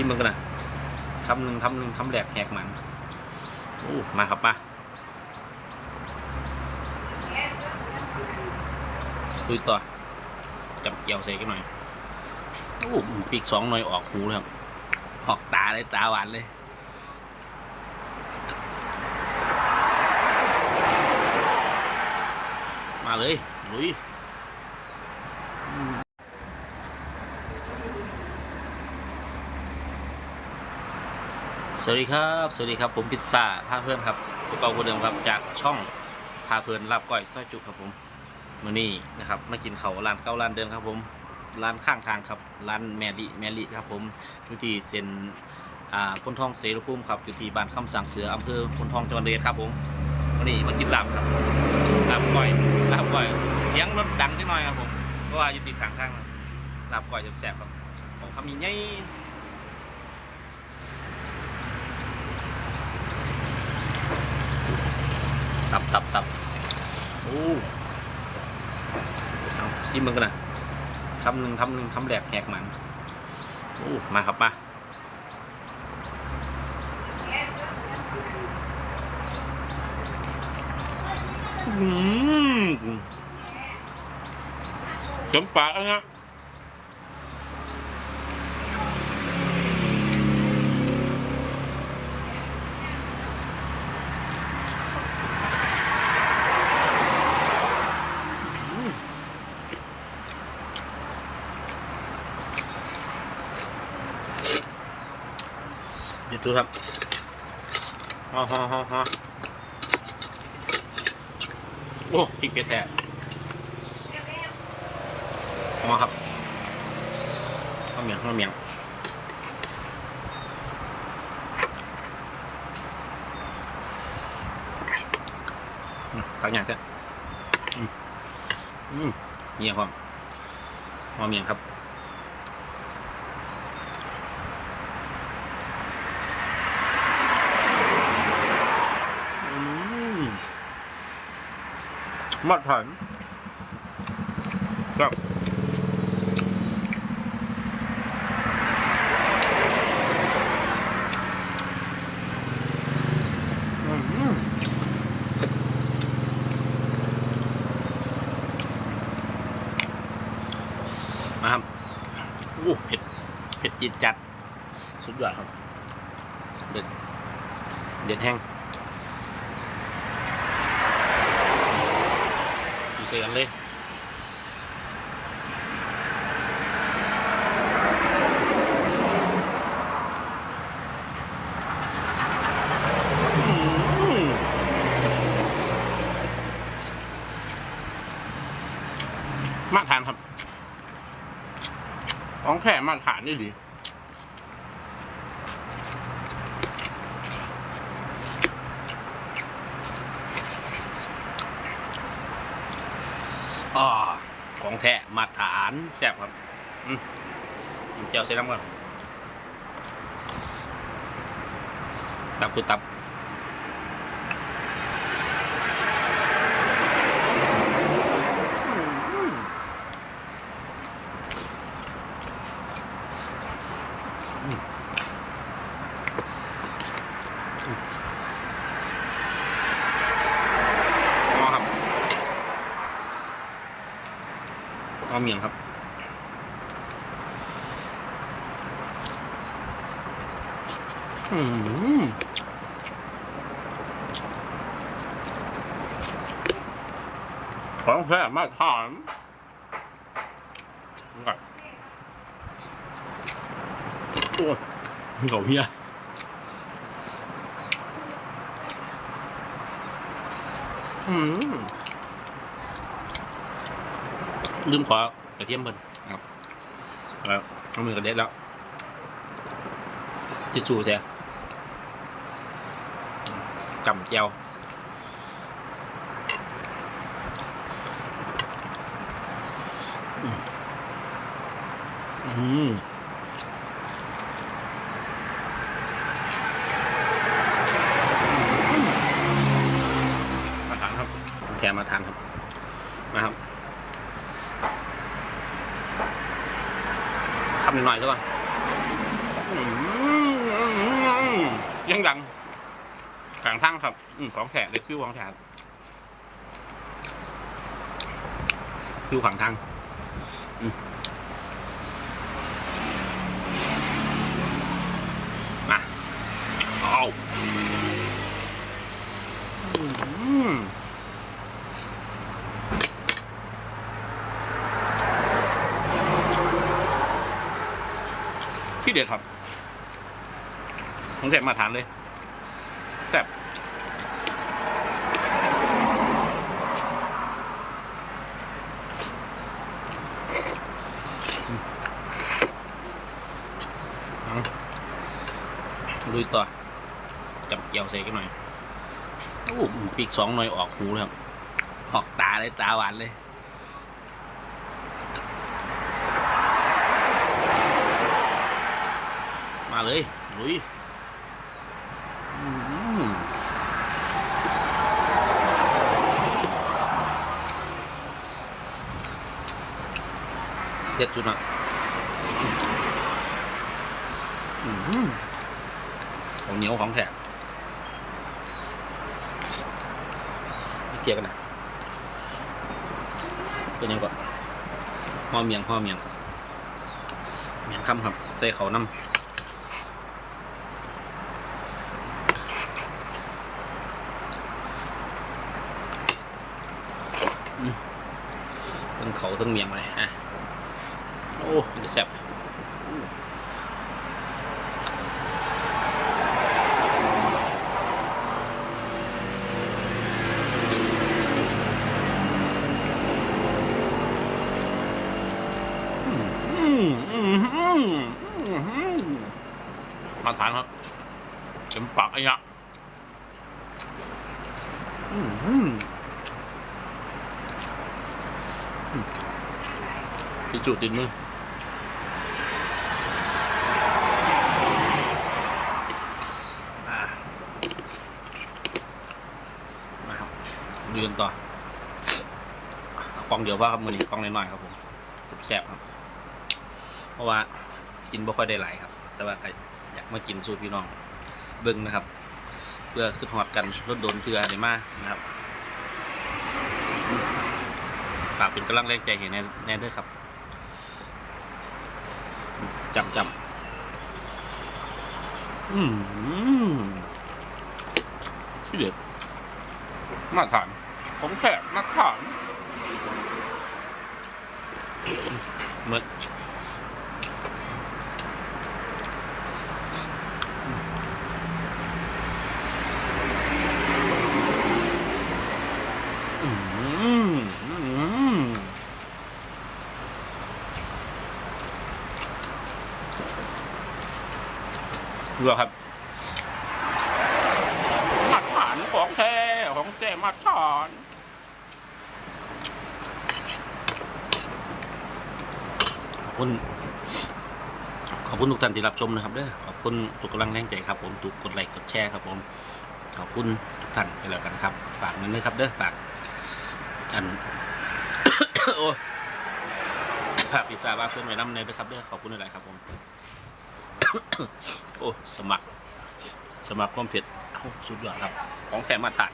ซิมมึงกันนะคำหนึ่งคำหนึ่งคำแหลกแหกมันโอ้มาครับมาดูต่อจับเจียวใส่กันหน่อยโอ้ปีกสองหน่อยออกหูเลยครับออกตาเลยตาหวานเลยมาเลยลุย สวัสดีครับ สวัสดีครับผมพิซซ่าพาเพื่อนครับพวกเราคนเดิมครับจากช่องพาเพื่อนลาบก้อยซอยจุครับผมมื่อนี้นะครับมากินเขาร้านเก้าร้านเดิมครับผมร้านข้างทางครับร้านแมรี่แมรี่ครับผมอยู่ที่เซ็นอ่าคนทองเสรภูมิครับอยู่ที่บ้านคำสั่งเสืออำเภอคนทองจังหวัดเลยครับผมวันนี้มากินลาบครับลาบก้อยลาบก้อย เสียงรถดังนิดหน่อยครับผมเพราะว่าอยู่ติดข้างทางลาบก้อยแซ่บๆครับของคำมีให ตับตับตับโอ้เอาซิมมึงกันนะคำหนึ่งคำหนึ่งคำแหลกแหกมันโอ้มาครับมาอืมจนปากแล้วนะ เดี๋ยวดูครับฮ่าฮ่าฮ่าฮ่าโอ้พริกเผ็ดแท้มาครับข้าวเหมียงข้าวเหมียงตักอย่างเถอะอืมเยี่ยความข้าวเหมียงครับ อืม มาตรฐานครับมมาครับโอ้เผ็ด เผ็ดจิตจัด สุดยอดครับ เด็ด เด็ดแห้ง เซกันเลยมมาตรฐานครับ ของแค่มาตรฐานนี่ดี อ่า ของแท้มาตรฐานแซ่บครับเจียวใส่น้ำก่อนตับคือตับ เอาเมียงครับอืมของแท้มาตรฐานนี่ก่อนโอ้ยเขาเฮียอืม ลืมขอกระเทียมเพิ่นนะครับแล้วเอามือกระเด็ดแล้วทิชชู่ใช่จำเจียวอืมอืมมาทานครับแกมาทานครับ มาครับ คำ หน่อยๆซะก่อนอืมงดังกลางทั้งครับอืมของแถเล็กฟิวของแถครับฟิวขวางทางมาเอาอืม ที่เด็ดครับของแถมาทานเลยแซ่บเอาลุยต่อ จับเจียวใส่กันหน่อยโอ้ปีกสองหน่อยออกหูเลยครับออกตาเลยตาหวานเลย มาเลยลุยเด็ดสุดอะอืมของเหนียวของแท้ไม่เกี่ยวกันนะเป็นยังก่อนพ่อเมียงพ่อเมียงเมียงคำครับ ใส่เขาน้ำ ทั้งเขาทั้งเมียงมาเลยฮะโอ้มันจะแซ่บมาทานครับเข็มปากไอ้ยะอืม อืมพี่จุดติดมือดูกันต่อกล่องเดียวว่าครับมือนี้กล่องน้อยๆครับผมแซ่บครับ เพราะว่ากินบ่ค่อยได้หลายครับ แต่ว่าอยากมากินสู้พี่น้องเบิ้งนะครับ เพื่อขึ้นหอดกันรถโดนเทือได้มากนะครับฝากเป็นกำลังแรงใจให้แน่แน่เด้วยครับ จับจับอืมที่เด็ดมาทานผมแขกมาทานเมื่ออืมอืม เรือครับมาตรฐานของแท้ของแท้มาตรฐานขอบคุณขอบคุณทุกท่านที่รับชมนะครับเด้อขอบคุณทุกกำลังแรงใจครับ ผมทุกกดไลค์กดแชร์ครับ ผม ขอบคุณทุกท่านกันแล้วกันครับ ฝากนั้นด้วยครับเด้อฝากอันโอ้ฝากพิซซ่าบ้าเพื่อนไว้น้ำเนยด้วยครับเด้อขอบคุณหลายครับผม โอ้ สมัคร สมัครความเผ็ดเอาสุดยอดครับ ของแถมมาทาน